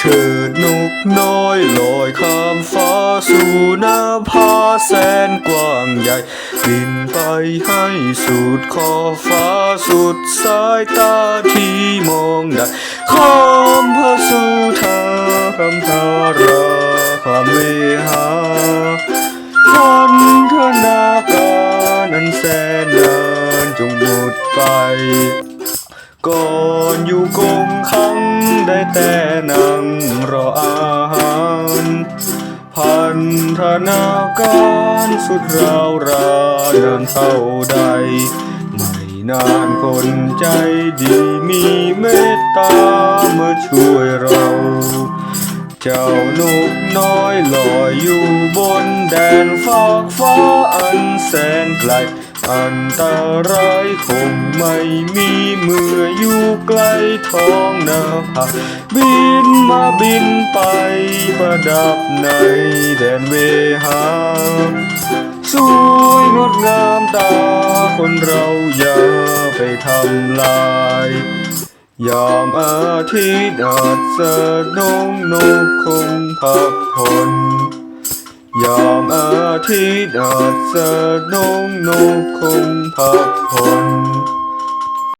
เถิดนุกน้อยลอยข้ามฟ้าสู่น้ำพาแสนกว้างใหญ่บินไปให้สุดขอบฟ้าสุดสายตาที่มองได้ขอมพระสุธาคำทาราคำเมหาพันธนาการนั้นแสนนานจงหมดไป ก่อนอยู่กงขังได้แต่นั่งรออาหารพันธนาการสุดราวรานานเท่าใด ไม่นานคนใจดีมีเมตตามาช่วยเรา เจ้านกน้อยลอยอยู่บนแดนฟากฟ้าอันแสนไกล อันตรายคงไม่มีเมื่ออยู่ใกล้ท้องนาผาบินมาบินไปประดับในแดนเวหา สวยงดงามตาคนเราอย่าไปทำลายยามอาทิตย์อาจสะนงนกคงพักผ่อนยาม อาทิตย์อาจสะนงนกคงพักผ่อน